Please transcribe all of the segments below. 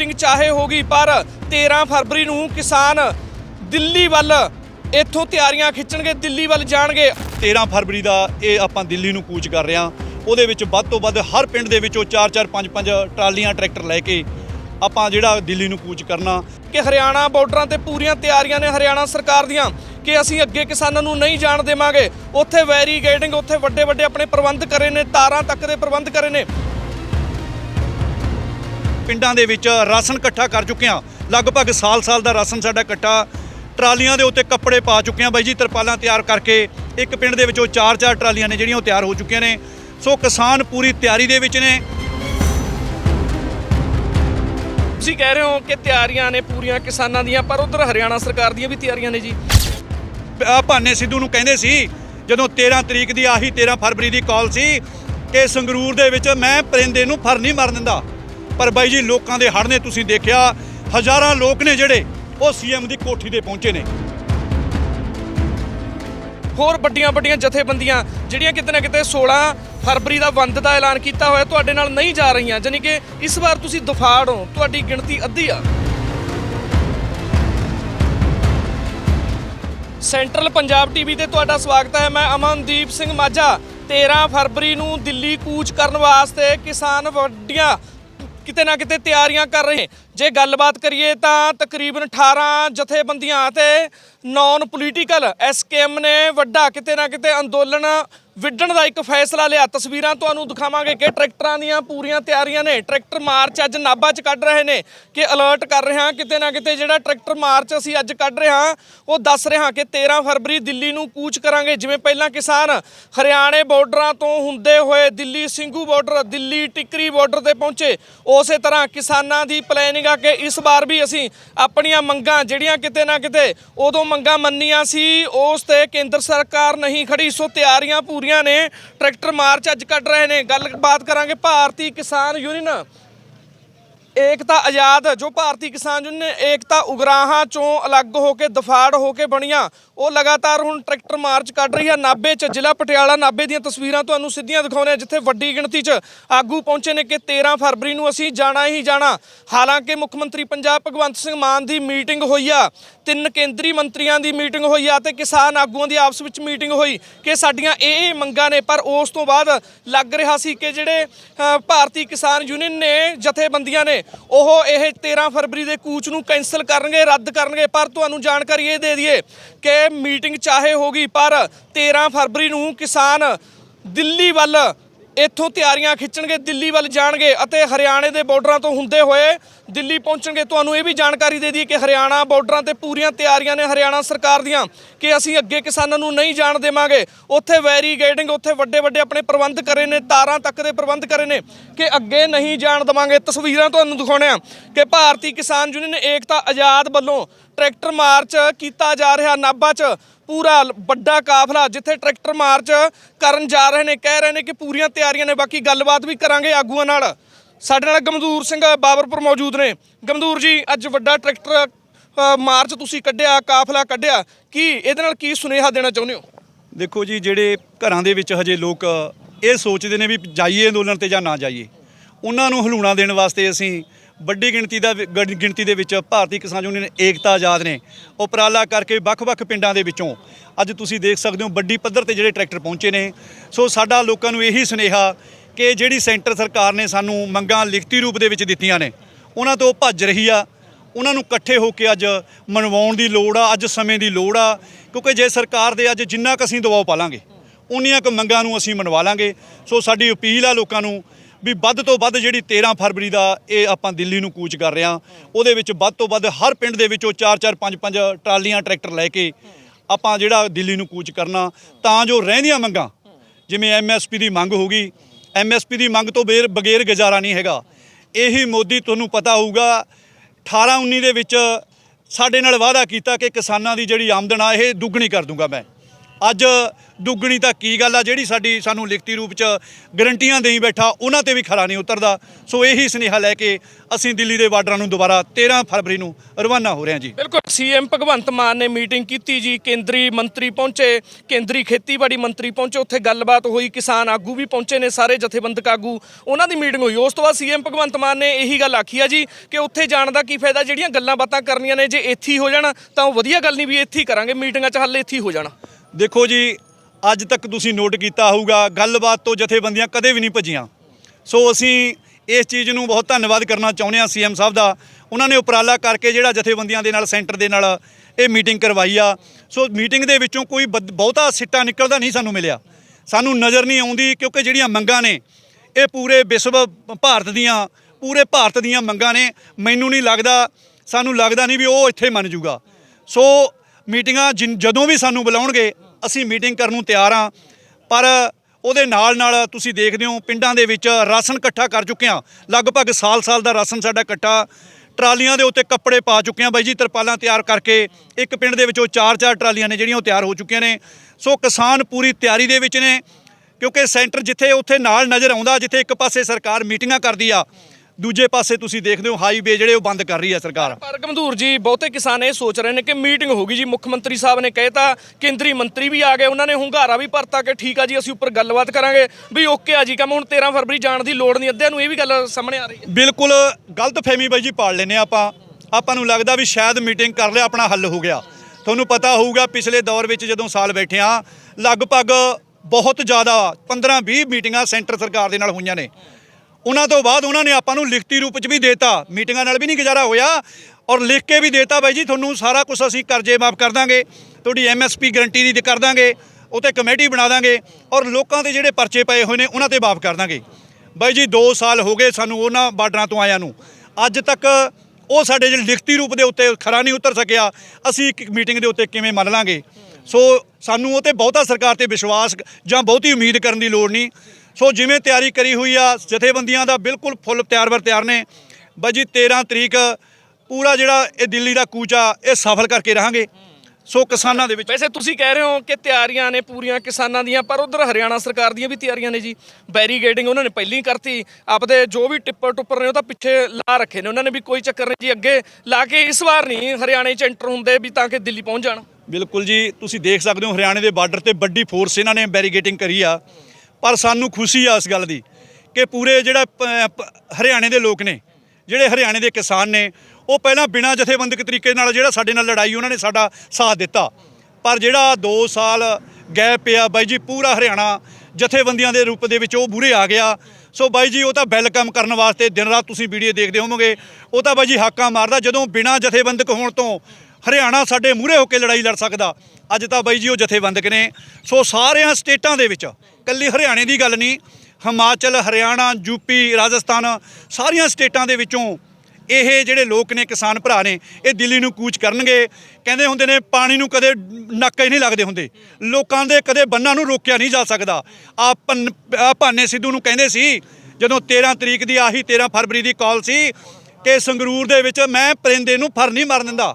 Meeting ਚਾਹੇ ਹੋਗੀ ਪਰ 13 ਫਰਵਰੀ ਨੂੰ ਕਿਸਾਨ ਦਿੱਲੀ ਵੱਲ ਇੱਥੋਂ ਤਿਆਰੀਆਂ ਖਿੱਚਣਗੇ ਦਿੱਲੀ ਵੱਲ ਜਾਣਗੇ। 13 ਫਰਵਰੀ ਦਾ ਇਹ ਆਪਾਂ ਦਿੱਲੀ ਨੂੰ ਕੂਚ ਕਰ ਰਹੇ ਹਾਂ। ਉਹਦੇ ਵਿੱਚ ਵੱਧ ਤੋਂ ਵੱਧ ਹਰ ਪਿੰਡ ਦੇ ਵਿੱਚੋਂ 4-4 5-5 ਟਰਾਲੀਆਂ ਟਰੈਕਟਰ ਲੈ ਕੇ ਆਪਾਂ ਜਿਹੜਾ ਦਿੱਲੀ ਨੂੰ ਕੂਚ ਕਰਨਾ। ਕਿ ਹਰਿਆਣਾ ਬਾਰਡਰਾਂ ਤੇ ਪੂਰੀਆਂ ਤਿਆਰੀਆਂ ਨੇ ਹਰਿਆਣਾ ਸਰਕਾਰ ਦੀਆਂ ਕਿ ਅਸੀਂ ਅੱਗੇ ਕਿਸਾਨਾਂ ਨੂੰ ਨਹੀਂ ਜਾਣ ਦੇਵਾਂਗੇ। ਉੱਥੇ ਵੈਰੀਗੇਟਿੰਗ ਉੱਥੇ ਵੱਡੇ ਵੱਡੇ ਆਪਣੇ ਪ੍ਰਬੰਧ ਕਰੇ ਨੇ ਤਾਰਾਂ ਤੱਕ ਦੇ ਪ੍ਰਬੰਧ ਕਰੇ ਨੇ। ਪਿੰਡਾਂ ਦੇ ਵਿੱਚ ਰਾਸ਼ਨ ਇਕੱਠਾ ਕਰ ਚੁੱਕੇ ਹਾਂ ਲਗਭਗ ਸਾਲ-ਸਾਲ ਦਾ ਰਾਸ਼ਨ ਸਾਡਾ ਇਕੱਠਾ ਟਰਾਲੀਆਂ ਦੇ ਉੱਤੇ ਕੱਪੜੇ ਪਾ ਚੁੱਕੇ ਹਾਂ ਬਾਈ ਜੀ ਤਰਪਾਲਾਂ ਤਿਆਰ ਕਰਕੇ ਇੱਕ ਪਿੰਡ ਦੇ ਵਿੱਚੋਂ 4-4 ਟਰਾਲੀਆਂ ਨੇ ਜਿਹੜੀਆਂ ਉਹ ਤਿਆਰ ਹੋ ਚੁੱਕੀਆਂ ਨੇ। ਸੋ ਕਿਸਾਨ ਪੂਰੀ ਤਿਆਰੀ ਦੇ ਵਿੱਚ ਨੇ। ਤੁਸੀਂ ਕਹਿ ਰਹੇ ਹੋ ਕਿ ਤਿਆਰੀਆਂ ਨੇ ਪੂਰੀਆਂ ਕਿਸਾਨਾਂ ਦੀਆਂ ਪਰ ਉਧਰ ਹਰਿਆਣਾ ਸਰਕਾਰ ਦੀਆਂ ਵੀ ਤਿਆਰੀਆਂ ਨੇ ਜੀ। ਆ ਭਾਨੇ ਸਿੱਧੂ ਨੂੰ ਕਹਿੰਦੇ ਸੀ ਜਦੋਂ 13 ਤਰੀਕ ਦੀ ਆਹੀ 13 ਫਰਵਰੀ ਦੀ ਕਾਲ ਸੀ ਕਿ ਸੰਗਰੂਰ ਦੇ ਵਿੱਚ ਮੈਂ ਪਰਿੰਦੇ ਨੂੰ ਫਰ ਨਹੀਂ ਮਾਰਨ ਦਿੰਦਾ। ਪਰ ਬਾਈ ਜੀ, ਲੋਕਾਂ ਦੇ ਹੜ ਨੇ ਤੁਸੀਂ ਦੇਖਿਆ, ਹਜ਼ਾਰਾਂ ਲੋਕ ਨੇ ਜਿਹੜੇ ਉਹ ਸੀਐਮ ਦੀ ਕੋਠੀ ਤੇ ਪਹੁੰਚੇ ਨੇ। ਹੋਰ ਵੱਡੀਆਂ ਵੱਡੀਆਂ ਜਥੇਬੰਦੀਆਂ, ਜਿਹੜੀਆਂ ਕਿਤੇ ਨਾ ਕਿਤੇ 16 ਫਰਵਰੀ ਦਾ ਬੰਦ ਦਾ ਐਲਾਨ ਕੀਤਾ ਹੋਇਆ, ਤੁਹਾਡੇ ਨਾਲ ਨਹੀਂ ਜਾ ਰਹੀਆਂ। ਜਾਨੀ ਕਿ ਇਸ ਵਾਰ ਤੁਸੀਂ ਦਫਾੜ ਹੋ, ਤੁਹਾਡੀ ਗਿਣਤੀ ਅੱਧੀ ਆ। ਸੈਂਟਰਲ ਪੰਜਾਬ ਟੀਵੀ ਤੇ ਤੁਹਾਡਾ ਸਵਾਗਤ ਹੈ। ਮੈਂ ਅਮਨਦੀਪ ਸਿੰਘ ਮਾਝਾ। 13 ਫਰਵਰੀ ਨੂੰ ਦਿੱਲੀ ਕੂਚ ਕਰਨ ਵਾਸਤੇ ਕਿਸਾਨ ਵੱਡੀਆਂ ਕਿਤੇ ਨਾ ਕਿਤੇ ਤਿਆਰੀਆਂ ਕਰ ਰਹੇ ਜੇ ਗੱਲਬਾਤ ਕਰੀਏ ਤਾਂ ਤਕਰੀਬਨ 18 ਜਥੇਬੰਦੀਆਂ ਤੇ ਨਾਨ ਪੋਲੀਟੀਕਲ ਐਸਕੇਐਮ ਨੇ ਵੱਡਾ ਕਿਤੇ ਨਾ ਕਿਤੇ ਅੰਦੋਲਨ ਵਿੱਢਣ ਦਾ ਇੱਕ ਫੈਸਲਾ ਲਿਆ। ਤਸਵੀਰਾਂ ਤੁਹਾਨੂੰ ਦਿਖਾਵਾਂਗੇ ਕਿ ਟਰੈਕਟਰਾਂ ਦੀਆਂ ਪੂਰੀਆਂ ਤਿਆਰੀਆਂ ਨੇ। ਟਰੈਕਟਰ ਮਾਰਚ ਅੱਜ ਨਾਭਾ 'ਚ ਕੱਢ ਰਹੇ ਨੇ ਕਿ ਅਲਰਟ ਕਰ ਰਹੇ ਹਾਂ। ਕਿਤੇ ਨਾ ਕਿਤੇ ਜਿਹੜਾ ਟਰੈਕਟਰ ਮਾਰਚ ਅਸੀਂ ਅੱਜ ਕੱਢ ਰਹੇ ਹਾਂ, ਉਹ ਦੱਸ ਰਹੇ ਹਾਂ ਕਿ 13 ਫਰਵਰੀ ਦਿੱਲੀ ਨੂੰ ਕੂਚ ਕਰਾਂਗੇ। ਜਿਵੇਂ ਪਹਿਲਾਂ ਕਿਸਾਨ ਹਰਿਆਣੇ ਬਾਰਡਰਾਂ ਤੋਂ ਹੁੰਦੇ ਹੋਏ ਦਿੱਲੀ ਸਿੰਘੂ ਬਾਰਡਰ ਦਿੱਲੀ ਟਿਕਰੀ ਬਾਰਡਰ ਤੇ ਪਹੁੰਚੇ। ਉਸੇ ਤਰ੍ਹਾਂ ਕਿਸਾਨਾਂ ਦੀ ਪਲੈਨਿੰਗ ਆ ਕਿ ਇਸ ਵਾਰ ਵੀ ਅਸੀਂ ਆਪਣੀਆਂ ਮੰਗਾਂ, ਜਿਹੜੀਆਂ ਕਿਤੇ ਨਾ ਕਿਤੇ ਉਦੋਂ ਮੰਗਾਂ ਮੰਨੀਆਂ ਸੀ, ਉਸ ਤੇ ਕੇਂਦਰ ਸਰਕਾਰ ਨਹੀਂ ਖੜੀ। ਸੋ ਤਿਆਰੀਆਂ ਪੂਰੀਆਂ ਨੇ, ਟਰੈਕਟਰ ਮਾਰਚ ਅੱਜ ਕੱਢ ਰਹੇ ਨੇ। ਗੱਲਬਾਤ ਕਰਾਂਗੇ ਭਾਰਤੀ ਕਿਸਾਨ ਯੂਨੀਅਨ। ਏਕਤਾ ਆਜ਼ਾਦ, ਜੋ ਭਾਰਤੀ ਕਿਸਾਨ ਯੂਨੀਅਨ ਏਕਤਾ ਉਗਰਾਹਾਂ ਚੋਂ ਅਲੱਗ ਹੋ ਕੇ, ਦਫਾੜ ਹੋ ਕੇ ਬਣੀਆਂ, ਉਹ ਲਗਾਤਾਰ ਹੁਣ ਟਰੈਕਟਰ ਮਾਰਚ ਕੱਢ ਰਹੀ ਹੈ। ਨਾਭੇ 'ਚ, ਜ਼ਿਲ੍ਹਾ ਪਟਿਆਲਾ ਨਾਭੇ ਦੀਆਂ ਤਸਵੀਰਾਂ ਤੁਹਾਨੂੰ ਸਿੱਧੀਆਂ ਦਿਖਾਉਂਦੇ ਆ ਜਿੱਥੇ ਵੱਡੀ ਗਿਣਤੀ 'ਚ ਆਗੂ ਪਹੁੰਚੇ ਨੇ ਕਿ 13 ਫਰਵਰੀ ਨੂੰ ਅਸੀਂ ਜਾਣਾ ਹੀ ਜਾਣਾ। ਹਾਲਾਂਕਿ ਮੁੱਖ ਮੰਤਰੀ ਪੰਜਾਬ ਭਗਵੰਤ ਸਿੰਘ ਮਾਨ ਦੀ ਮੀਟਿੰਗ ਹੋਈ ਆ। ਤਿੰਨ ਕੇਂਦਰੀ ਮੰਤਰੀਆਂ ਦੀ ਮੀਟਿੰਗ ਹੋਈ ਆ ਤੇ ਕਿਸਾਨ ਆਗੂਆਂ ਦੀ ਆਪਸ ਵਿੱਚ ਮੀਟਿੰਗ ਹੋਈ ਕਿ ਸਾਡੀਆਂ ਇਹ ਇਹ ਮੰਗਾਂ ਨੇ, ਪਰ ਉਸ ਤੋਂ ਬਾਅਦ ਲੱਗ ਰਿਹਾ ਸੀ ਕਿ ਜਿਹੜੇ ਭਾਰਤੀ ਕਿਸਾਨ ਯੂਨੀਅਨ ਨੇ ਜਥੇਬੰਦੀਆਂ ਨੇ, ਉਹ ਇਹ 13 ਫਰਵਰੀ ਦੇ ਕੂਚ ਨੂੰ ਕੈਨਸਲ ਕਰਨਗੇ, ਰੱਦ ਕਰਨਗੇ, ਪਰ ਤੁਹਾਨੂੰ ਜਾਣਕਾਰੀ ਇਹ ਦੇ ਦਈਏ ਕਿ ਮੀਟਿੰਗ ਚਾਹੇ ਹੋਗੀ, ਪਰ 13 ਫਰਵਰੀ ਨੂੰ ਕਿਸਾਨ ਦਿੱਲੀ ਵੱਲ ਇੱਥੋਂ ਤਿਆਰੀਆਂ ਖਿੱਚਣਗੇ, ਦਿੱਲੀ ਵੱਲ ਜਾਣਗੇ ਅਤੇ ਹਰਿਆਣੇ ਦੇ ਬਾਰਡਰਾਂ ਤੋਂ ਹੁੰਦੇ ਹੋਏ ਦਿੱਲੀ ਪਹੁੰਚਣਗੇ। ਤੁਹਾਨੂੰ ਇਹ ਵੀ ਜਾਣਕਾਰੀ ਦੇ ਦਈਏ ਕਿ ਹਰਿਆਣਾ ਬਾਰਡਰਾਂ ਤੇ ਪੂਰੀਆਂ ਤਿਆਰੀਆਂ ਨੇ ਹਰਿਆਣਾ ਸਰਕਾਰ ਦੀਆਂ ਕਿ ਅਸੀਂ ਅੱਗੇ ਕਿਸਾਨਾਂ ਨੂੰ ਨਹੀਂ ਜਾਣ ਦੇਵਾਂਗੇ। ਉੱਥੇ ਵੈਰੀਗੇਟਿੰਗ ਉੱਥੇ ਵੱਡੇ ਵੱਡੇ ਆਪਣੇ ਪ੍ਰਬੰਧ ਕਰੇ ਨੇ, ਤਾਰਾਂ ਤੱਕ ਦੇ ਪ੍ਰਬੰਧ ਕਰੇ ਨੇ ਕਿ ਅੱਗੇ ਨਹੀਂ ਜਾਣ ਦੇਵਾਂਗੇ। ਤਸਵੀਰਾਂ ਤੁਹਾਨੂੰ ਦਿਖਾਉਣੇ ਆ ਕਿ ਭਾਰਤੀ ਕਿਸਾਨ ਯੂਨੀਅਨ ਏਕਤਾ ਆਜ਼ਾਦ ਵੱਲੋਂ ਟਰੈਕਟਰ ਮਾਰਚ ਕੀਤਾ ਜਾ ਰਿਹਾ ਨਾਭਾ 'ਚ। ਪੂਰਾ ਵੱਡਾ ਕਾਫਲਾ ਜਿੱਥੇ ਟਰੈਕਟਰ ਮਾਰਚ ਕਰਨ ਜਾ ਰਹੇ ਨੇ, ਕਹਿ ਰਹੇ ਨੇ ਕਿ ਪੂਰੀਆਂ ਤਿਆਰੀਆਂ ਨੇ, ਬਾਕੀ ਗੱਲਬਾਤ ਵੀ ਕਰਾਂਗੇ ਆਗੂਆਂ ਨਾਲ। ਸਾਡੇ ਨਾਲ ਗਮਦੂਰ ਸਿੰਘ ਬਾਬਰਪੁਰ ਮੌਜੂਦ ਨੇ। ਗਮਦੂਰ ਜੀ, ਅੱਜ ਵੱਡਾ ਟਰੈਕਟਰ ਮਾਰਚ ਤੁਸੀਂ ਕੱਢਿਆ, ਕਾਫਲਾ ਕੱਢਿਆ। ਕੀ ਇਹਦੇ ਨਾਲ ਕੀ ਸੁਨੇਹਾ ਦੇਣਾ ਚਾਹੁੰਦੇ ਹੋ? ਦੇਖੋ ਜੀ, ਜਿਹੜੇ ਘਰਾਂ ਦੇ ਵਿੱਚ ਹਜੇ ਲੋਕ ਇਹ ਸੋਚਦੇ ਨੇ ਵੀ ਜਾਈਏ ਅੰਦੋਲਨ ਤੇ ਜਾਂ ਨਾ ਜਾਈਏ। ਉਹਨਾਂ ਨੂੰ ਹਲੂਣਾ ਦੇਣ ਵਾਸਤੇ ਅਸੀਂ ਵੱਡੀ ਗਿਣਤੀ ਦਾ ਵਿ- ਗ- ਗਿਣਤੀ ਦੇ ਵਿੱਚ ਭਾਰਤੀ ਕਿਸਾਨ ਯੂਨੀਅਨ ਏਕਤਾ ਆਜ਼ਾਦ ਨੇ। ਉਪਰਾਲਾ ਕਰਕੇ ਵੱਖ-ਵੱਖ ਪਿੰਡਾਂ ਦੇ ਵਿੱਚੋਂ ਅੱਜ ਤੁਸੀਂ ਦੇਖ ਸਕਦੇ ਹੋ ਵੱਡੀ ਪੱਧਰ ਤੇ ਜਿਹੜੇ ਟਰੈਕਟਰ ਪਹੁੰਚੇ ਨੇ। ਸੋ ਸਾਡਾ ਲੋਕਾਂ ਨੂੰ ਇਹੀ ਸੁਨੇਹਾ ਕਿ ਜਿਹੜੀ ਸੈਂਟਰ ਸਰਕਾਰ ਨੇ ਸਾਨੂੰ ਮੰਗਾਂ ਲਿਖਤੀ ਰੂਪ ਦੇ ਵਿੱਚ ਦਿੱਤੀਆਂ ਨੇ, ਉਹਨਾਂ ਤੋਂ ਭੱਜ ਰਹੀ ਆ। ਉਹਨਾਂ ਨੂੰ ਇਕੱਠੇ ਹੋ ਕੇ ਅੱਜ ਮਨਵਾਉਣ ਦੀ ਲੋੜ ਆ, ਅੱਜ ਸਮੇਂ ਦੀ ਲੋੜ ਆ, ਕਿਉਂਕਿ ਜੇ ਸਰਕਾਰ ਦੇ ਅੱਜ ਜਿੰਨਾ ਕੁ ਅਸੀਂ ਦਬਾਅ ਪਾਲਾਂਗੇ, ਉਨੀਆਂ ਕੁ ਮੰਗਾਂ ਨੂੰ ਅਸੀਂ ਮਨਵਾ ਲਾਂਗੇ। ਸੋ ਸਾਡੀ ਅਪੀਲ ਆ ਲੋਕਾਂ ਨੂੰ ਵੀ ਵੱਧ ਤੋਂ ਵੱਧ ਜਿਹੜੀ 13 ਫਰਵਰੀ ਦਾ ਇਹ ਆਪਾਂ ਦਿੱਲੀ ਨੂੰ ਕੂਚ ਕਰ ਰਹੇ ਹਾਂ, ਉਹਦੇ ਵਿੱਚ ਵੱਧ ਤੋਂ ਵੱਧ ਹਰ ਪਿੰਡ ਦੇ ਵਿੱਚੋਂ 4-4 5-5 ਟਰਾਲੀਆਂ, ਟਰੈਕਟਰ ਲੈ ਕੇ ਆਪਾਂ ਜਿਹੜਾ ਦਿੱਲੀ ਨੂੰ ਕੂਚ ਕਰਨਾ। ਤਾਂ ਜੋ ਰਹਿੰਦੀਆਂ ਮੰਗਾਂ, ਜਿਵੇਂ ਐਮਐਸਪੀ ਦੀ ਮੰਗ ਹੋ ਹੋਗੀ ਐਮਐਸਪੀ ਦੀ ਮੰਗ ਤੋਂ ਬੇਰ ਬਗੈਰ ਗੁਜ਼ਾਰਾ ਨਹੀਂ ਹੈਗਾ। ਇਹੀ ਮੋਦੀ ਤੁਹਾਨੂੰ ਪਤਾ ਹੋਊਗਾ 18 19 ਦੇ ਵਿੱਚ ਸਾਡੇ ਨਾਲ ਵਾਅਦਾ ਕੀਤਾ ਕਿ ਕਿਸਾਨਾਂ ਦੀ ਜਿਹੜੀ ਆਮਦਨ ਆ, ਇਹ ਦੁੱਗਣੀ ਕਰ ਦੂੰਗਾ ਮੈਂ। ਅੱਜ ਦੁੱਗਣੀ ਤਾਂ ਕੀ ਗੱਲ ਆ, ਜਿਹੜੀ ਸਾਡੀ ਸਾਨੂੰ ਲਿਖਤੀ ਰੂਪ ਚ ਗਰੰਟੀਆਂ ਦੇਈ ਬੈਠਾ, ਉਹਨਾਂ ਤੇ ਵੀ ਖਰਾ ਨਹੀਂ ਉਤਰਦਾ। ਸੋ ਇਹੀ ਸੁਨੇਹਾ ਲੈ ਕੇ ਅਸੀਂ ਦਿੱਲੀ ਦੇ ਬਾਰਡਰਾਂ ਨੂੰ ਦੁਬਾਰਾ 13 ਫਰਵਰੀ ਨੂੰ ਰਵਾਨਾ ਹੋ ਰਹੇ ਹਾਂ ਜੀ। ਬਿਲਕੁਲ, ਸੀਐਮ ਭਗਵੰਤ ਮਾਨ ਨੇ ਮੀਟਿੰਗ ਕੀਤੀ ਜੀ, ਕੇਂਦਰੀ ਮੰਤਰੀ ਪਹੁੰਚੇ, ਕੇਂਦਰੀ ਖੇਤੀਬਾੜੀ ਮੰਤਰੀ ਪਹੁੰਚੇ, ਉੱਥੇ ਗੱਲਬਾਤ ਹੋਈ, ਕਿਸਾਨ ਆਗੂ ਵੀ ਪਹੁੰਚੇ ਨੇ, ਸਾਰੇ ਜਥੇਬੰਦਕ ਆਗੂ, ਉਹਨਾਂ ਦੀ ਮੀਟਿੰਗ ਹੋਈ। ਉਸ ਤੋਂ ਬਾਅਦ ਸੀਐਮ ਭਗਵੰਤ ਮਾਨ ਨੇ ਇਹੀ ਗੱਲ ਆਖੀ ਆ ਜੀ ਕਿ ਉੱਥੇ ਜਾਣ ਦਾ ਕੀ ਫਾਇਦਾ, ਜਿਹੜੀਆਂ ਗੱਲਾਂ ਬਾਤਾਂ ਕਰਨੀਆਂ ਨੇ, ਜੇ ਇੱਥੇ ਹੀ ਹੋ ਜਾਣ, ਤਾਂ ਉਹ ਵਧੀਆ ਗੱਲ ਨਹੀਂ ਵੀ ਇੱਥੇ ਹੀ ਕਰਾਂਗੇ, ਮੀਟਿੰਗਾਂ 'ਚ ਹੱਲ ਇੱਥੇ ਹੀ ਹੋ ਜਾਣਾ। ਦੇਖੋ ਜੀ, ਅੱਜ ਤੱਕ ਤੁਸੀਂ ਨੋਟ ਕੀਤਾ ਹੋਊਗਾ, ਗੱਲਬਾਤ ਤੋਂ ਜਥੇਬੰਦੀਆਂ ਕਦੇ ਵੀ ਨਹੀਂ ਭੱਜੀਆਂ। ਸੋ ਅਸੀਂ ਇਸ ਚੀਜ਼ ਨੂੰ ਬਹੁਤ ਧੰਨਵਾਦ ਕਰਨਾ ਚਾਹੁੰਦੇ ਹਾਂ ਸੀਐਮ ਸਾਹਿਬ ਦਾ। ਉਹਨਾਂ ਨੇ ਉਪਰਾਲਾ ਕਰਕੇ ਜਿਹੜਾ ਜਥੇਬੰਦੀਆਂ ਦੇ ਨਾਲ, ਸੈਂਟਰ ਦੇ ਨਾਲ ਇਹ ਮੀਟਿੰਗ ਕਰਵਾਈ ਆ। ਸੋ ਮੀਟਿੰਗ ਦੇ ਵਿੱਚੋਂ ਕੋਈ ਬਦ- ਬਹੁਤਾ ਸਿੱਟਾ ਨਿਕਲਦਾ ਨਹੀਂ ਸਾਨੂੰ ਮਿਲਿਆ। ਸਾਨੂੰ ਨਜ਼ਰ ਨਹੀਂ ਆਉਂਦੀ ਕਿਉਂਕਿ ਜਿਹੜੀਆਂ ਮੰਗਾਂ ਨੇ, ਇਹ ਪੂਰੇ ਵਿਸ਼ਵ ਭਾਰਤ ਦੀਆਂ, ਪੂਰੇ ਭਾਰਤ ਦੀਆਂ ਮੰਗਾਂ ਨੇ। ਮੈਨੂੰ ਨਹੀਂ ਲੱਗਦਾ, ਸਾਨੂੰ ਲੱਗਦਾ ਨਹੀਂ ਵੀ ਉਹ ਇੱਥੇ ਮੰਨ ਜੂਗਾ। ਸੋ ਮੀਟਿੰਗਾਂ ਜਿਨ- ਜਦੋਂ ਵੀ ਸਾਨੂੰ ਬੁਲਾਉਣਗੇ, ਅਸੀਂ ਮੀਟਿੰਗ ਕਰਨ ਨੂੰ ਤਿਆਰ ਹਾਂ। ਪਰ ਉਹਦੇ ਨਾਲ ਨਾਲ ਤੁਸੀਂ ਦੇਖਦੇ ਹੋ, ਪਿੰਡਾਂ ਦੇ ਵਿੱਚ ਰਾਸ਼ਨ ਇਕੱਠਾ ਕਰ ਚੁੱਕੇ ਹਾਂ। ਲਗਭਗ ਸਾਲ-ਸਾਲ ਦਾ ਰਾਸ਼ਨ ਸਾਡਾ ਇਕੱਠਾ ਟਰਾਲੀਆਂ ਦੇ ਉੱਤੇ ਕੱਪੜੇ ਪਾ ਚੁੱਕੇ ਹਾਂ ਬਾਈ ਜੀ, ਤਰਪਾਲਾਂ ਤਿਆਰ ਕਰਕੇ ਇੱਕ ਪਿੰਡ ਦੇ ਵਿੱਚ ਉਹ ਚਾਰ-ਚਾਰ ਟਰਾਲੀਆਂ ਨੇ ਜਿਹੜੀਆਂ ਉਹ ਤਿਆਰ ਹੋ ਚੁੱਕੀਆਂ ਨੇ। ਸੋ ਕਿਸਾਨ ਪੂਰੀ ਤਿਆਰੀ ਦੇ ਵਿੱਚ ਨੇ, ਕਿਉਂਕਿ ਸੈਂਟਰ ਜਿੱਥੇ ਉੱਥੇ ਨਾਲ ਨਜ਼ਰ ਆਉਂਦਾ, ਜਿੱਥੇ ਇੱਕ ਪਾਸੇ ਸਰਕਾਰ ਮੀਟਿੰਗਾਂ ਕਰਦੀ ਆ ਦੂਜੇ ਪਾਸੇ ਤੁਸੀਂ ਦੇਖਦੇ ਹੋ ਹਾਈਵੇ ਜਿਹੜੇ ਉਹ ਬੰਦ ਕਰ ਰਹੀ ਆ ਸਰਕਾਰ। ਪਰ ਗੰਧੂਰ ਜੀ ਬਹੁਤੇ ਕਿਸਾਨ ਇਹ ਸੋਚ ਰਹੇ ਨੇ ਕਿ ਮੀਟਿੰਗ ਹੋਗੀ ਜੀ। ਮੁੱਖ ਮੰਤਰੀ ਸਾਹਿਬ ਨੇ ਕਹਿਤਾ ਕੇਂਦਰੀ ਮੰਤਰੀ ਵੀ ਆ ਗਏ ਉਹਨਾਂ ਨੇ ਹੁੰਗਾਰਾ ਵੀ ਭਰਤਾ ਕਿ ਠੀਕ ਆ ਜੀ ਅਸੀਂ ਉੱਪਰ ਗੱਲਬਾਤ ਕਰਾਂਗੇ। ਵੀ ਓਕੇ ਆ ਜੀ ਕੰਮ ਹੁਣ 13 ਫਰਵਰੀ ਜਾਣ ਦੀ ਲੋੜ ਨਹੀਂ। ਅੱਧਿਆਂ ਨੂੰ ਇਹ ਵੀ ਗੱਲ ਸਾਹਮਣੇ ਆ ਰਹੀ ਹੈ। ਬਿਲਕੁਲ ਗਲਤ ਫਹਿਮੀ ਬਾਈ ਜੀ ਪਾਲ ਲੈਨੇ ਆਪਾਂ। ਆਪਾਂ ਨੂੰ ਲੱਗਦਾ ਵੀ ਸ਼ਾਇਦ ਮੀਟਿੰਗ ਕਰ ਲਿਆ ਆਪਣਾ ਹੱਲ ਹੋ ਗਿਆ। ਤੁਹਾਨੂੰ ਪਤਾ ਹੋਊਗਾ ਪਿਛਲੇ ਦੌਰ ਵਿੱਚ ਜਦੋਂ ਸਾਲ ਬੈਠੇ ਆ ਲਗਭਗ ਬਹੁਤ ਜ਼ਿਆਦਾ 15 20 ਮੀਟਿੰਗਾਂ ਸੈਂਟਰ ਸਰਕਾਰ ਦੇ ਨਾਲ ਹੋਈਆਂ ਨੇ। ਉਹਨਾਂ ਤੋਂ ਬਾਅਦ ਉਹਨਾਂ ਨੇ ਆਪਾਂ ਨੂੰ ਲਿਖਤੀ ਰੂਪ 'ਚ ਵੀ ਦੇਤਾ। ਮੀਟਿੰਗਾਂ ਨਾਲ ਵੀ ਨਹੀਂ ਗੁਜ਼ਾਰਾ ਹੋਇਆ। ਔਰ ਲਿਖ ਕੇ ਵੀ ਦੇਤਾ ਬਾਈ ਜੀ, ਤੁਹਾਨੂੰ ਸਾਰਾ ਕੁਝ ਅਸੀਂ ਕਰਜ਼ੇ ਮਾਫ ਕਰ ਦਾਂਗੇ। ਤੁਹਾਡੀ ਐਮਐਸਪੀ ਗਰੰਟੀ ਦੀ ਕਰ ਦਾਂਗੇ। ਉਤੇ ਕਮੇਟੀ ਬਣਾ ਦਾਂਗੇ। ਔਰ ਲੋਕਾਂ ਦੇ ਜਿਹੜੇ ਪਰਚੇ ਪਏ ਹੋਏ ਨੇ, ਉਹਨਾਂ ਤੇ ਮਾਫ ਕਰ ਦਾਂਗੇ। ਬਾਈ ਜੀ 2 ਸਾਲ ਹੋ ਗਏ ਸਾਨੂੰ ਉਹਨਾਂ ਬਾਰਡਰਾਂ ਤੋਂ ਆਇਆਂ ਨੂੰ। ਅੱਜ ਤੱਕ ਉਹ ਸਾਡੇ ਜਿਹੜੇ ਲਿਖਤੀ ਰੂਪ ਦੇ ਉੱਤੇ ਖਰਾ ਨਹੀਂ ਉਤਰ ਸਕਿਆ। ਅਸੀਂ ਇੱਕ ਮੀਟਿੰਗ ਦੇ ਉੱਤੇ ਕਿਵੇਂ ਮੰਨ ਲਾਂਗੇ? ਸੋ ਸਾਨੂੰ ਉਹ ਤੇ ਬਹੁਤਾ ਸਰਕਾਰ ਤੇ ਵਿਸ਼ਵਾਸ ਜਾਂ ਬਹੁਤੀ ਉਮੀਦ ਕਰਨ ਦੀ ਲੋੜ ਨਹੀਂ। ਸੋ ਜਿਵੇਂ ਤਿਆਰੀ ਕਰੀ ਹੋਈ ਆ ਜਥੇਬੰਦੀਆਂ ਦਾ ਬਿਲਕੁਲ ਫੁੱਲ ਤਿਆਰ ਬਰ ਤਿਆਰ ਨੇ। ਬਾਈ ਜੀ 13 ਤਰੀਕ ਪੂਰਾ ਜਿਹੜਾ ਇਹ ਦਿੱਲੀ ਦਾ ਕੂਚ ਇਹ ਸਫਲ ਕਰਕੇ ਰਹਾਂਗੇ। ਸੋ ਕਿਸਾਨਾਂ ਦੇ ਵਿੱਚ ਵੈਸੇ ਤੁਸੀਂ ਕਹਿ ਰਹੇ ਹੋ ਕਿ ਤਿਆਰੀਆਂ ਨੇ ਪੂਰੀਆਂ ਕਿਸਾਨਾਂ ਦੀਆਂ ਪਰ ਉਧਰ ਹਰਿਆਣਾ ਸਰਕਾਰ ਦੀਆਂ ਵੀ ਤਿਆਰੀਆਂ ਨੇ ਜੀ। ਬੈਰੀਗੇਡਿੰਗ ਉਹਨਾਂ ਨੇ ਪਹਿਲਾਂ ਹੀ ਕਰਤੀ। ਆਪਦੇ ਜੋ ਵੀ ਟਿੱਪਰ ਟੁੱਪਰ ਨੇ ਉਹ ਤਾਂ ਪਿੱਛੇ ਲਾ ਰੱਖੇ ਨੇ। ਉਹਨਾਂ ਨੇ ਵੀ ਕੋਈ ਚੱਕਰ ਨਹੀਂ ਜੀ ਅੱਗੇ ਲਾ ਕੇ ਇਸ ਵਾਰ ਨਹੀਂ ਹਰਿਆਣੇ ਚ ਐਂਟਰ ਹੁੰਦੇ ਵੀ ਤਾਂ ਕਿ ਦਿੱਲੀ ਪਹੁੰਚ ਜਾਣ। ਬਿਲਕੁਲ ਜੀ ਤੁਸੀਂ ਦੇਖ ਸਕਦੇ ਹੋ ਹਰਿਆਣੇ ਦੇ ਬਾਰਡਰ ਤੇ ਵੱਡੀ ਫੋਰਸ ਇਹਨਾਂ ਨੇ ਬੈਰੀਗੇਟਿੰਗ ਕਰੀ ਆ। ਪਰ ਸਾਨੂੰ ਖੁਸ਼ੀ ਆ ਇਸ ਗੱਲ ਦੀ ਕਿ ਪੂਰੇ ਜਿਹੜਾ ਪ- ਪ- ਹਰਿਆਣੇ ਦੇ ਲੋਕ ਨੇ, ਜਿਹੜੇ ਹਰਿਆਣੇ ਦੇ ਕਿਸਾਨ ਨੇ, ਉਹ ਪਹਿਲਾਂ ਬਿਨਾਂ ਜਥੇਬੰਦਕ ਤਰੀਕੇ ਨਾਲ ਜਿਹੜਾ ਸਾਡੇ ਨਾਲ ਲੜਾਈ ਉਹਨਾਂ ਨੇ ਸਾਡਾ ਸਾਥ ਦਿੱਤਾ। ਪਰ ਜਿਹੜਾ 2 ਸਾਲ ਗੈਪ ਪਿਆ, ਬਾਈ ਜੀ ਪੂਰਾ ਹਰਿਆਣਾ ਜਥੇਬੰਦੀਆਂ ਦੇ ਰੂਪ ਦੇ ਵਿੱਚ ਉਹ ਮੂਹਰੇ ਆ ਗਿਆ। ਸੋ ਬਾਈ ਜੀ, ਉਹ ਤਾਂ ਵੈਲਕਮ ਕਰਨ ਵਾਸਤੇ ਦਿਨ ਰਾਤ ਤੁਸੀਂ ਵੀਡੀਓ ਦੇਖਦੇ ਹੋਵੋਗੇ, ਉਹ ਤਾਂ ਬਾਈ ਜੀ ਹਾਕਾਂ ਮਾਰਦਾ, ਜਦੋਂ ਬਿਨਾਂ ਜਥੇਬੰਦਕ ਹੋਣ ਤੋਂ ਹਰਿਆਣਾ ਸਾਡੇ ਮੂਹਰੇ ਹੋ ਕੇ ਲੜਾਈ ਲੜ ਸਕਦਾ, ਅੱਜ ਤਾਂ ਬਾਈ ਜੀ ਉਹ ਜਥੇਬੰਦਕ ਨੇ। ਸੋ ਸਾਰਿਆਂ ਸਟੇਟਾਂ ਦੇ ਵਿੱਚ ਕੱਲੀ ਹਰਿਆਣੇ ਦੀ ਗੱਲ ਨਹੀਂ, ਹਿਮਾਚਲ, ਹਰਿਆਣਾ ਯੂਪੀ ਰਾਜਸਥਾਨ, ਸਾਰੀਆਂ ਸਟੇਟਾਂ ਦੇ ਵਿੱਚੋਂ ਇਹ ਜਿਹੜੇ ਲੋਕ ਨੇ, ਕਿਸਾਨ ਭਰਾ ਨੇ, ਇਹ ਦਿੱਲੀ ਨੂੰ ਕੂਚ ਕਰਨਗੇ। ਕਹਿੰਦੇ ਹੁੰਦੇ ਨੇ, ਪਾਣੀ ਨੂੰ ਕਦੇ ਨੱਕ ਹੀ ਨਹੀਂ ਲੱਗਦੇ ਹੁੰਦੇ। ਲੋਕਾਂ ਦੇ ਕਦੇ ਬੰਨਾਂ ਨੂੰ ਰੋਕਿਆ ਨਹੀਂ ਜਾ ਸਕਦਾ। ਆ ਭਾਨੇ ਸਿੱਧੂ ਨੂੰ ਕਹਿੰਦੇ ਸੀ, ਜਦੋਂ 13 ਤਰੀਕ ਦੀ ਆਹੀ 13 ਫਰਵਰੀ ਦੀ ਕਾਲ ਸੀ ਕਿ ਸੰਗਰੂਰ ਦੇ ਵਿੱਚ ਮੈਂ ਪਰਿੰਦੇ ਨੂੰ ਫਰ ਨਹੀਂ ਮਾਰਨ ਦਿੰਦਾ।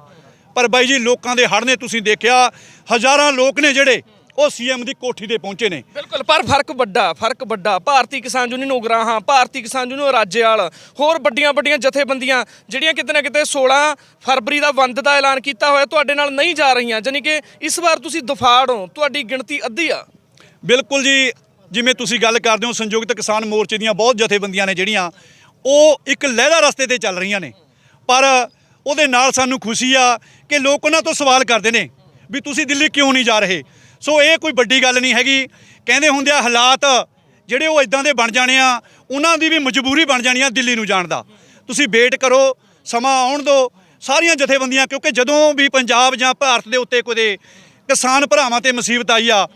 ਪਰ ਬਾਈ ਜੀ, ਲੋਕਾਂ ਦੇ ਹੜ ਨੇ ਤੁਸੀਂ ਦੇਖਿਆ, ਹਜ਼ਾਰਾਂ ਲੋਕ ਨੇ ਜਿਹੜੇ ਉਹ ਸੀਐਮ ਦੀ ਕੋਠੀ ਤੇ ਪਹੁੰਚੇ ਨੇ। ਬਿਲਕੁਲ ਪਰ ਫ਼ਰਕ ਵੱਡਾ ਫ਼ਰਕ ਵੱਡਾ। ਭਾਰਤੀ ਕਿਸਾਨ ਯੂਨੀਅਨ ਉਗਰਾਹਾਂ ਭਾਰਤੀ ਕਿਸਾਨ ਯੂਨੀਅਨ ਰਾਜੇਵਾਲ ਹੋਰ ਵੱਡੀਆਂ ਵੱਡੀਆਂ ਜਥੇਬੰਦੀਆਂ ਜਿਹੜੀਆਂ ਕਿਤੇ ਨਾ ਕਿਤੇ 16 ਫਰਵਰੀ ਦਾ ਬੰਦ ਦਾ ਐਲਾਨ ਕੀਤਾ ਹੋਇਆ ਤੁਹਾਡੇ ਨਾਲ ਨਹੀਂ ਜਾ ਰਹੀਆਂ। ਜਾਨੀ ਕਿ ਇਸ ਵਾਰ ਤੁਸੀਂ ਦਫਾੜ ਹੋ ਤੁਹਾਡੀ ਗਿਣਤੀ ਅੱਧੀ ਆ। ਬਿਲਕੁਲ ਜੀ ਜਿਵੇਂ ਤੁਸੀਂ ਗੱਲ ਕਰਦੇ ਹੋ ਸੰਯੁਕਤ ਕਿਸਾਨ ਮੋਰਚੇ ਦੀਆਂ ਬਹੁਤ ਜਥੇਬੰਦੀਆਂ ਨੇ ਜਿਹੜੀਆਂ ਉਹ ਇੱਕ ਲਹਿਦਾ ਰਸਤੇ ਤੇ ਚੱਲ ਰਹੀਆਂ ਨੇ। ਪਰ ਉਹਦੇ ਨਾਲ ਸਾਨੂੰ ਖੁਸ਼ੀ ਆ ਕਿ ਲੋਕ ਉਹਨਾਂ ਤੋਂ ਸਵਾਲ ਕਰਦੇ ਨੇ ਵੀ ਤੁਸੀਂ ਦਿੱਲੀ ਕਿਉਂ ਨਹੀਂ ਜਾ ਰਹੇ? ਸੋ ਇਹ ਕੋਈ ਵੱਡੀ ਗੱਲ ਨਹੀਂ ਹੈਗੀ। ਕਹਿੰਦੇ ਹੁੰਦੇ ਆ ਹਾਲਾਤ ਜਿਹੜੇ ਉਹ ਇਦਾਂ ਦੇ ਬਣ ਜਾਣੇ ਆ, ਉਹਨਾਂ ਦੀ ਵੀ ਮਜਬੂਰੀ ਬਣ ਜਾਣੀ ਆ ਦਿੱਲੀ ਨੂੰ ਜਾਣ ਦਾ। ਤੁਸੀਂ ਵੇਟ ਕਰੋ, ਸਮਾਂ ਆਉਣ ਦਿਓ ਸਾਰੀਆਂ ਜਥੇਬੰਦੀਆਂ, ਕਿਉਂਕਿ ਜਦੋਂ ਵੀ ਪੰਜਾਬ ਜਾਂ ਭਾਰਤ ਦੇ ਉੱਤੇ ਕੋਈ ਕਿਸਾਨ ਭਰਾਵਾਂ ਤੇ ਮੁਸੀਬਤ ਆਈ ਆ,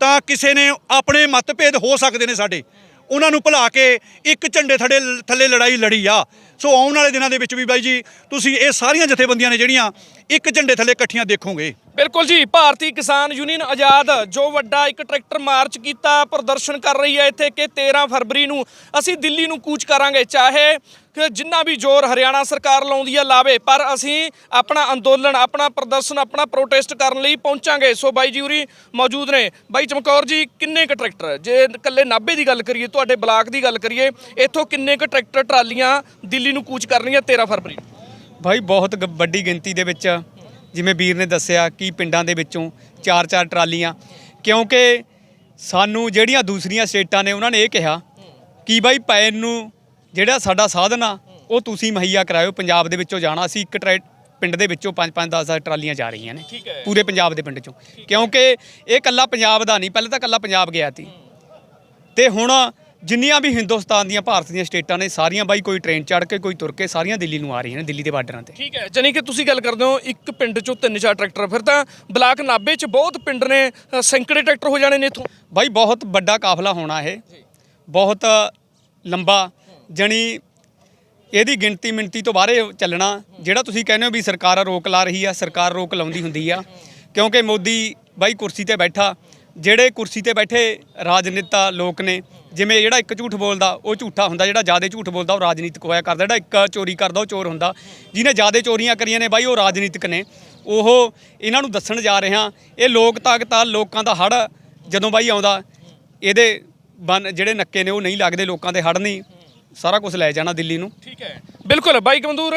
ਤਾਂ ਕਿਸੇ ਨੇ ਆਪਣੇ ਮਤਭੇਦ ਹੋ ਸਕਦੇ ਨੇ ਸਾਡੇ। ਉਹਨਾਂ ਨੂੰ ਭੁਲਾ ਕੇ ਇੱਕ ਝੰਡੇ ਥੱਲੇ ਥੱਲੇ ਲੜਾਈ ਲੜੀ ਆ। ਸੋ ਆਉਣ ਵਾਲੇ ਦਿਨਾਂ ਦੇ ਵਿੱਚ ਵੀ ਬਾਈ ਜੀ, ਤੁਸੀਂ ਇਹ ਸਾਰੀਆਂ ਜਥੇਬੰਦੀਆਂ ਨੇ ਜਿਹੜੀਆਂ ਇੱਕ ਝੰਡੇ ਥੱਲੇ ਇਕੱਠੀਆਂ ਦੇਖੋਗੇ। ਬਿਲਕੁਲ ਜੀ, ਭਾਰਤੀ ਕਿਸਾਨ ਯੂਨੀਅਨ ਆਜ਼ਾਦ ਜੋ ਵੱਡਾ ਇੱਕ ਟਰੈਕਟਰ ਮਾਰਚ ਕੀਤਾ, ਪ੍ਰਦਰਸ਼ਨ ਕਰ ਰਹੀ ਹੈ ਇੱਥੇ ਕਿ 13 ਫਰਵਰੀ ਨੂੰ ਅਸੀਂ ਦਿੱਲੀ ਨੂੰ ਕੂਚ ਕਰਾਂਗੇ, ਚਾਹੇ ਜਿੰਨਾ ਵੀ ਜ਼ੋਰ ਹਰਿਆਣਾ ਸਰਕਾਰ ਲਾਉਂਦੀ ਹੈ, ਲਾਵੇ, ਪਰ ਅਸੀਂ ਆਪਣਾ ਅੰਦੋਲਨ, ਆਪਣਾ ਪ੍ਰਦਰਸ਼ਨ, ਆਪਣਾ ਪ੍ਰੋਟੈਸਟ ਕਰਨ ਲਈ ਪਹੁੰਚਾਂਗੇ। ਸੋ ਬਾਈ ਜੀ ਉਰੀ ਮੌਜੂਦ ਨੇ। ਬਾਈ ਚਮਕੌਰ ਜੀ, ਕਿੰਨੇ ਕ ਟਰੈਕਟਰ? ਜੇ ਇਕੱਲੇ ਨਾਭੇ ਦੀ ਗੱਲ ਕਰੀਏ, ਤੁਹਾਡੇ ਬਲਾਕ ਦੀ ਗੱਲ ਕਰੀਏ, ਇੱਥੋਂ ਕਿੰਨੇ ਕ ਟਰੈਕਟਰ, ਟਰਾਲੀਆਂ ਦਿੱਲੀ ਨੂੰ ਕੂਚ ਕਰਨੀਆਂ 13 ਫਰਵਰੀ ਨੂੰ? ਭਾਈ ਬਹੁਤ ਗ- ਵੱਡੀ ਗਿਣਤੀ ਦੇ ਵਿੱਚ ਜਿਵੇਂ ਵੀਰ ਨੇ ਦੱਸਿਆ ਕਿ ਪਿੰਡਾਂ ਦੇ ਵਿੱਚੋਂ ਚਾਰ ਚਾਰ ਟਰਾਲੀਆਂ ਕਿਉਂਕਿ ਸਾਨੂੰ ਜਿਹੜੀਆਂ ਦੂਸਰੀਆਂ ਸਟੇਟਾਂ ਨੇ ਉਹਨਾਂ ਨੇ ਇਹ ਕਿਹਾ ਕਿ ਭਾਈ ਪੈਨ ਨੂੰ ਜਿਹੜਾ ਸਾਡਾ ਸਾਧਨ ਆ ਉਹ ਤੁਸੀਂ ਮੁਹੱਈਆ ਕਰਾਇਓ ਪੰਜਾਬ ਦੇ ਵਿੱਚੋਂ ਜਾਣਾ ਸੀ ਇੱਕ ਟਰੈ ਪਿੰਡ ਦੇ ਵਿੱਚੋਂ 5 5 10 ਟਰਾਲੀਆਂ ਜਾ ਰਹੀਆਂ ਨੇ ਠੀਕ ਹੈ। ਪੂਰੇ ਪੰਜਾਬ ਦੇ ਪਿੰਡ ਚੋਂ ਕਿਉਂਕਿ ਇਹ ਕੱਲਾ ਪੰਜਾਬ ਦਾ ਨਹੀਂ ਪਹਿਲਾਂ ਤਾਂ ਕੱਲਾ ਪੰਜਾਬ ਗਿਆ ਸੀ ਤੇ ਹੁਣ ਜਿੰਨੀਆਂ ਵੀ ਹਿੰਦੁਸਤਾਨ ਦੀਆਂ ਭਾਰਤ ਦੀਆਂ ਸਟੇਟਾਂ ਨੇ ਸਾਰੀਆਂ ਬਾਈ ਕੋਈ ਟ੍ਰੇਨ ਚੜ੍ਹ ਕੇ ਕੋਈ ਤੁਰ ਕੇ ਸਾਰੀਆਂ ਦਿੱਲੀ ਨੂੰ ਆ ਰਹੀਆਂ ਨੇ ਦਿੱਲੀ ਦੇ ਬਾਰਡਰਾਂ ਤੇ। ਠੀਕ ਹੈ ਜਾਨੀ ਕਿ ਤੁਸੀਂ ਗੱਲ ਕਰਦੇ ਹੋ ਇੱਕ ਪਿੰਡ ਚੋਂ ਤਿੰਨ ਚਾਰ ਟਰੈਕਟਰ ਫਿਰ ਤਾਂ ਬਲਾਕ ਨਾਭੇ 'ਚ ਬਹੁਤ ਪਿੰਡ ਨੇ ਅ, ਸੈਂਕੜੇ ਟਰੈਕਟਰ ਹੋ ਜਾਣੇ ਨੇ ਇੱਥੋਂ। ਬਾਈ ਬਹੁਤ ਵੱਡਾ ਕਾਫਲਾ ਹੋਣਾ ਇਹ ਬਹੁਤ ਲੰਬਾ ਜਣੀ ਇਹਦੀ ਗਿਣਤੀ ਮਿੰਤੀ ਤੋਂ ਬਾਹਰੇ ਚੱਲਣਾ ਜਿਹੜਾ ਤੁਸੀਂ ਕਹਿੰਦੇ ਹੋ ਵੀ ਸਰਕਾਰ ਰੋਕ ਲਾ ਰਹੀ ਆ ਸਰਕਾਰ ਰੋਕ ਲਾਉਂਦੀ ਹੁੰਦੀ ਆ ਕਿਉਂਕਿ ਮੋਦੀ ਬਾਈ ਕੁਰਸੀ ਤੇ ਬੈਠਾ ਜਿਹੜੇ ਕੁਰਸੀ ਤੇ ਬੈਠੇ ਰਾਜਨੇਤਾ ਲੋਕ ਨੇ ਜਿਵੇਂ ਜਿਹੜਾ ਇੱਕ ਝੂਠ ਬੋਲਦਾ, ਉਹ ਝੂਠਾ ਹੁੰਦਾ, ਜਿਹੜਾ ਜ਼ਿਆਦਾ ਝੂਠ ਬੋਲਦਾ, ਉਹ ਰਾਜਨੀਤਿਕ ਹੋਇਆ ਕਰਦਾ, ਜਿਹੜਾ ਇੱਕ ਚੋਰੀ ਕਰਦਾ, ਉਹ ਚੋਰ ਹੁੰਦਾ। ਜਿਹਨੇ ਜ਼ਿਆਦਾ ਚੋਰੀਆਂ ਕਰੀਆਂ ਨੇ ਬਾਈ, ਉਹ ਰਾਜਨੀਤਿਕ ਨੇ। ਉਹ ਇਹਨਾਂ ਨੂੰ ਦੱਸਣ ਜਾ ਰਹੇ ਹਾਂ ਇਹ ਲੋਕ ਤਾਕਤਾਂ ਲੋਕਾਂ ਦਾ ਹੜ ਜਦੋਂ ਬਾਈ ਆਉਂਦਾ, ਇਹਦੇ ਬਨ ਜਿਹੜੇ ਨੱਕੇ ਨੇ, ਉਹ ਨਹੀਂ ਲੱਗਦੇ, ਲੋਕਾਂ ਦੇ ਹੜ ਨਹੀਂ। ਸਾਰਾ ਕੁਝ ਲੈ ਜਾਣਾ ਦਿੱਲੀ ਨੂੰ। ਠੀਕ ਹੈ। ਬਿਲਕੁਲ, ਬਾਈ ਕਮੰਦੂਰ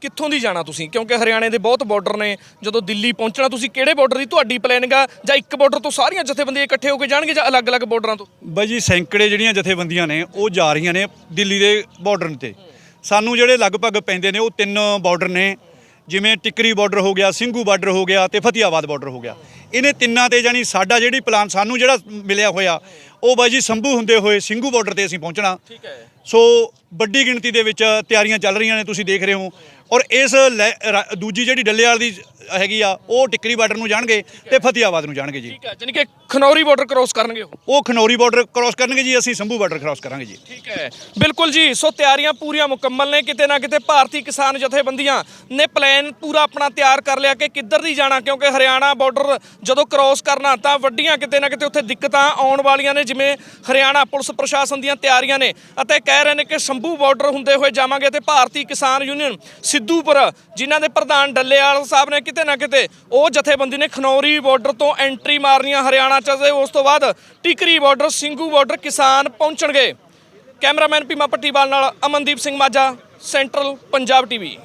ਕਿੱਥੋਂ ਦੀ ਜਾਣਾ ਤੁਸੀਂ? ਕਿਉਂਕਿ ਹਰਿਆਣੇ ਦੇ ਬਹੁਤ ਬਾਰਡਰ ਨੇ। ਜਦੋਂ ਦਿੱਲੀ ਪਹੁੰਚਣਾ ਤੁਸੀਂ ਕਿਹੜੇ ਬਾਰਡਰ ਦੀ ਤੁਹਾਡੀ ਪਲੈਨਿੰਗ ਆ ਜਾਂ ਇੱਕ ਬਾਰਡਰ ਤੋਂ ਸਾਰੀਆਂ ਜਥੇਬੰਦੀਆਂ ਇਕੱਠੇ ਹੋ ਕੇ ਜਾਣਗੇ ਜਾਂ ਅਲੱਗ-ਅਲੱਗ ਬਾਰਡਰਾਂ ਤੋਂ? ਬਾਈ ਜੀ ਸੈਂਕੜੇ ਜਿਹੜੀਆਂ ਜਥੇਬੰਦੀਆਂ ਨੇ ਉਹ ਜਾ ਰਹੀਆਂ ਨੇ ਦਿੱਲੀ ਦੇ ਬਾਰਡਰ ਤੇ। ਸਾਨੂੰ ਜਿਹੜੇ ਲਗਭਗ ਪੈਂਦੇ ਨੇ ਉਹ ਤਿੰਨ ਬਾਰਡਰ ਨੇ। ਜਿਵੇਂ ਟਿਕਰੀ ਬਾਰਡਰ ਹੋ ਗਿਆ ਸਿੰਘੂ ਬਾਰਡਰ ਹੋ ਗਿਆ ਤੇ ਫਤਿਆਬਾਦ ਬਾਰਡਰ ਹੋ ਗਿਆ। ਇਹਨੇ ਤਿੰਨਾਂ ਤੇ ਜਾਨੀ ਸਾਡਾ ਜਿਹੜੀ ਪਲਾਨ ਸਾਨੂੰ ਜਿਹੜਾ ਮਿਲਿਆ ਹੋਇਆ ਉਹ ਬਾਈ ਜੀ ਸੰਭੂ ਹੁੰਦੇ ਹੋਏ ਸਿੰਘੂ ਬਾਰਡਰ ਤੇ ਅਸੀਂ ਪਹੁੰਚਣਾ। ਠੀਕ ਹੈ। ਸੋ ਵੱਡੀ ਗਿਣਤੀ ਦੇ ਵਿੱਚ ਤਿਆਰੀਆਂ ਚੱਲ ਰਹੀਆਂ ਨੇ ਤੁਸੀਂ ਦੇਖ ਰਹੇ ਹੋ। ਔਰ ਇਸ ਲੈ- ਰਾ- ਦੂਜੀ ਜਿਹੜੀ ਡੱਲੇਵਾਲ ਦੀ ਹੈਗੀ ਆ ਉਹ ਟਿਕਰੀ ਬਾਰਡਰ ਨੂੰ ਜਾਣਗੇ ਤੇ ਫਤਿਆਬਾਦ ਨੂੰ ਜਾਣਗੇ ਜੀ। ਠੀਕ ਹੈ ਜਾਨੀ ਕਿ ਖਨੌਰੀ ਬਾਰਡਰ ਕ੍ਰੋਸ ਕਰਨਗੇ ਉਹ? ਉਹ ਖਨੌਰੀ ਬਾਰਡਰ ਕ੍ਰਾਸ ਕਰਨਗੇ ਜੀ ਅਸੀਂ ਸੰਭੂ ਬਾਰਡਰ ਕ੍ਰਾਸ ਕਰਾਂਗੇ ਜੀ। ਠੀਕ ਹੈ ਬਿਲਕੁਲ ਜੀ ਸੋ ਤਿਆਰੀਆਂ ਪੂਰੀਆਂ ਮੁਕੰਮਲ ਨੇ ਕਿਤੇ ਨਾ ਕਿਤੇ ਭਾਰਤੀ ਕਿਸਾਨ ਜਥੇਬੰਦੀਆਂ ਨੇ ਪਲਾਨ ਪੂਰਾ ਆਪਣਾ ਤਿਆਰ ਕਰ ਲਿਆ ਕਿ ਕਿੱਧਰ ਦੀ ਜਾਣਾ ਕਿਉਂਕਿ ਹਰਿਆਣਾ ਬਾਰਡਰ ਜਦੋਂ ਕ੍ਰੋਸ ਕਰਨਾ ਤਾਂ ਵੱਡੀਆਂ ਕਿਤੇ ਨਾ ਕਿਤੇ ਉੱਥੇ ਦਿੱਕਤਾਂ ਆਉਣ ਵਾਲੀਆਂ ਨੇ ਜਿਵੇਂ ਹਰਿਆਣਾ ਪੁਲਿਸ ਪ੍ਰਸ਼ਾਸਨ ਦੀਆਂ ਤਿਆਰੀਆਂ ਨੇ। ਅਤੇ ਕਹਿ ਰਹੇ ਨੇ ਕਿ ਸ਼ੰਭੂ ਬਾਰਡਰ ਹੁੰਦੇ ਹੋਏ ਜਾਵਾਂਗੇ ਤੇ ਭਾਰਤੀ ਕਿਸਾਨ ਯੂਨੀਅਨ ਸਿੱਧੂਪੁਰ ਜਿਨ੍ਹਾਂ ਦੇ ਪ੍ਰਧਾਨ ਡੱਲੇਵਾਲ ਸਾਹਿਬ ਨੇ ਕਿਤੇ ਕਿਤੇ ਨਾ ਕਿਤੇ ਉਹ ਜਥੇਬੰਦੀ ਨੇ ਖਨੌਰੀ ਬਾਰਡਰ ਤੋਂ ਐਂਟਰੀ ਮਾਰਨੀਆਂ ਹਰਿਆਣਾ ਚ ਤੇ ਉਸ ਤੋਂ ਬਾਅਦ ਟਿਕਰੀ ਬਾਰਡਰ ਸਿੰਘੂ ਬਾਰਡਰ ਕਿਸਾਨ ਪਹੁੰਚਣਗੇ। ਕੈਮਰਾਮੈਨ ਪੀਮਾ ਪੱਟੀਵਾਲ ਨਾਲ ਅਮਨਦੀਪ ਸਿੰਘ ਮਾਝਾ ਸੈਂਟਰਲ ਪੰਜਾਬ ਟੀਵੀ